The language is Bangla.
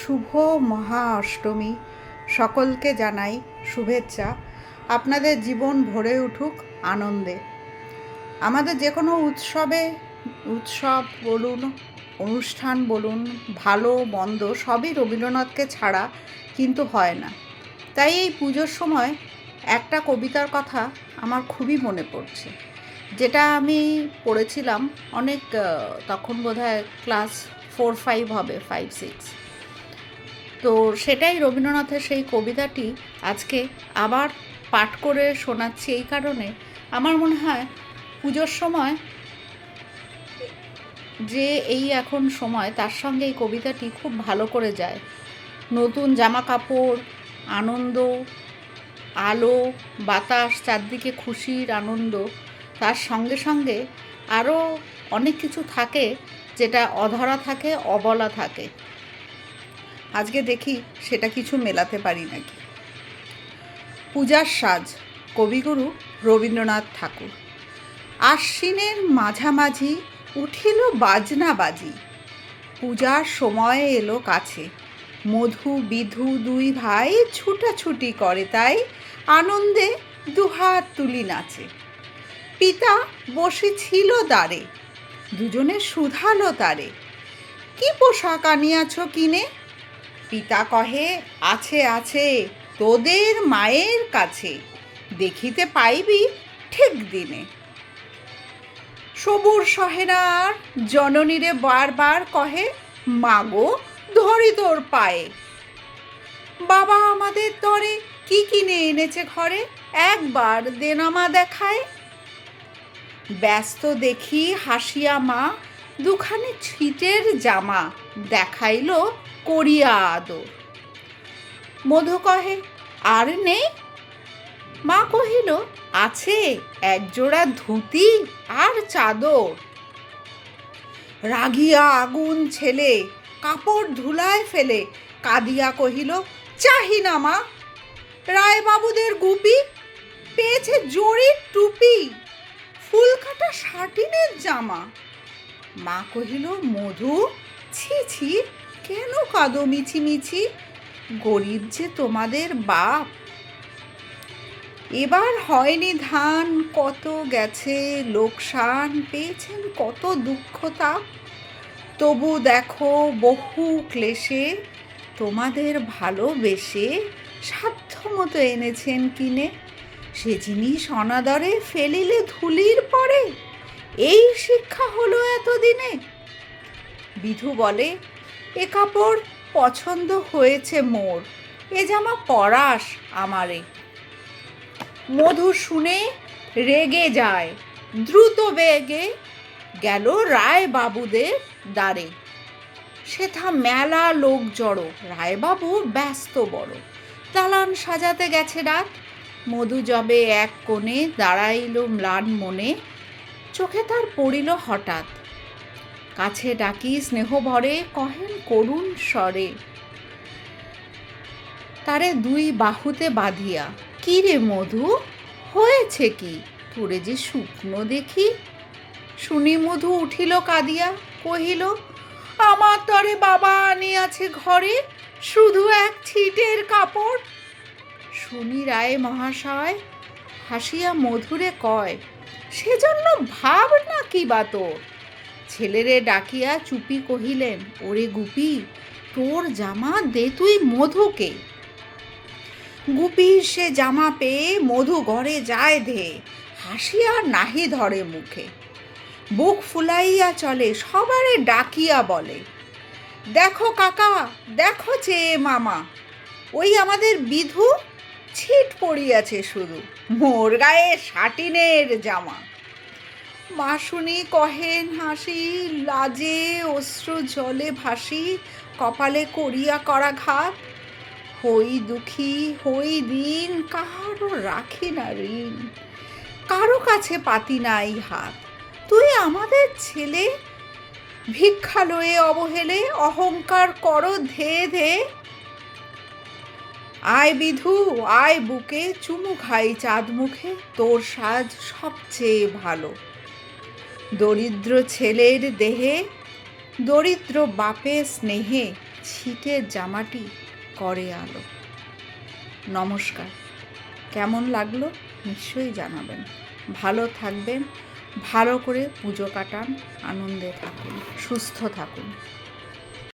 শুভ মহা অষ্টমী সকলকে জানাই শুভেচ্ছা। আপনাদের জীবন ভরে উঠুক আনন্দে। আমাদের যে কোনো উৎসবে, উৎসব বলুন, অনুষ্ঠান বলুন, ভালো, মন্দ, সবই রবীন্দ্রনাথকে ছাড়া কিন্তু হয় না। তাই এই পুজোর সময় একটা কবিতার কথা আমার খুবই মনে পড়ছে। যেটা আমি পড়েছিলাম অনেক তখন বোধহয় ক্লাস ফোর, ফাইভ হবে, ফাইভ, সিক্স। তো সেটাই রবীন্দ্রনাথের সেই কবিতাটি আজকে আবার পাঠ করে শোনাচ্ছি এই কারণে। আমার মনে হয় পুজোর সময় যে এই এখন সময়, তার সঙ্গে এই কবিতাটি খুব ভালো করে যায়। নতুন জামা কাপড় আনন্দ, আলো, বাতাস, চারদিকে খুশির আনন্দ, তার সঙ্গে সঙ্গে আরও অনেক কিছু থাকে যেটা অধরা থাকে, অবলা থাকে। আজকে দেখি সেটা কিছু মেলাতে পারি নাকি। পূজার সাজ, কবিগুরু রবীন্দ্রনাথ ঠাকুর। আশ্বিনের মাঝামাঝি উঠিল বাজনা বাজি। পূজার সময় এলো কাছে। মধু বিধু দুই ভাই ছুটাছুটি করে তাই আনন্দে দুহাত তুলি নাচে। পিতা বসেছিল দ্বারে, দুজনে শুধালো তারে। কি পোশাক আনিয়াছ কিনে? পিতা কহে, আছে আছে, তোদের মায়ের কাছে দেখিতে পাইবি ঠিক দিনে। সবুর সহেনার জননীরে বারবার কহে, মাগো, ধরি তোর পায়ে। বাবা আমাদের তরে কি কিনে এনেছে ঘরে? একবার দেনামা দেখায়। ব্যস্ত দেখি হাসিয়া মা দুখানি ছিটের জামা দেখাইল করিয়া আদর। মধু কহে, আর নেই? মা কহিল, আছে, একজোড়া ধুতি আর চাদর। রাগিয়া আগুন ছেলে, কাপড় ধুলায় ফেলে, কাঁদিয়া কহিল, চাহি না মা। রায়বাবুদের গুপি, পেয়েছে জরির টুপি, ফুলকাটা শাটিনের জামা। মা কহিল, মধু, ছি ছি, কেন কাঁদো মিছিমিছি? গরিব যে তোমাদের বাপ। এবার হয়নি ধান, কত গেছে লোকসান, পেয়েছেন কত দুঃখ তাপ। তবু দেখো বহু ক্লেশে, তোমাদের ভালোবেসে সাধ্য মতো এনেছেন কিনে। সে জিনিস অনাদরে ফেলিলে ধুলির পরে এই শিক্ষা হলো এতদিনে? বিধু বলে, এ কাপড় পছন্দ হয়েছে মোর, এ জামা পরাস আমারে। মধু শুনে রেগে যায়, দ্রুত বেগে গেল রায় বাবুদের দ্বারে। সেথা মেলা লোক জড়ো, রায়বাবু ব্যস্ত বড়। দালান সাজাতে গেছে রাত, মধু জবে এক কোণে দাঁড়াইল ম্লান মনে। চোখে তার পড়িল হঠাৎ। কাছে ডাকি স্নেহ ভরে কহেন করুণ স্বরে। তারে দুই বাহুতে বাঁধিয়া, কি রে মধু, হয়েছে কি? তোরে যে শুকনো দেখি? শুনি মধু উঠিল কাঁদিয়া, কহিল, আমার তরে বাবা আনিয়াছে ঘরে, শুধু এক ছিটের কাপড়? শুনি রায় মহাশয়, হাসিয়া মধুরে কয় সেজন্য ভাব না কি বা ছেলেরে ডাকিয়া চুপি কহিলেন, ওরে গুপি, তোর জামা দে তুই মধুকে। গুপির সে জামা পেয়ে মধু ঘরে যায় ধে হাসিয়া নাহি ধরে মুখে। বুক ফুলাইয়া চলে, সবারে ডাকিয়া বলে, দেখো কাকা, দেখো চেয়ে মামা, ওই আমাদের বিধু ছিট পড়িয়াছে শুধু। মোর গায়ে শাটিনের জামা। মাসুনি কহেন হাসি, লাজে অশ্রু জলে ভাসি, কপালে করিয়া করা ঘাত। হই দুঃখী, হই দিন কারও রাখি না ঋণ। কারও কাছে পাতি নাই হাত। তুই আমাদের ছেলে? ভিক্ষা লয়ে অবহেলে অহংকার করো ধে ধে। আয় বিধু, আয় বুকে, চুমু খাই চাঁদ মুখে, তোর সাজ সবচেয়ে ভালো। দরিদ্র ছেলের দেহে, দরিদ্র বাপে স্নেহে ছিটের জামাটি করে আলো। নমস্কার, কেমন লাগল নিশ্চয়ই জানাবেন। ভালো থাকবেন, ভালো করে পুজো কাটান, আনন্দে থাকুন, সুস্থ থাকুন।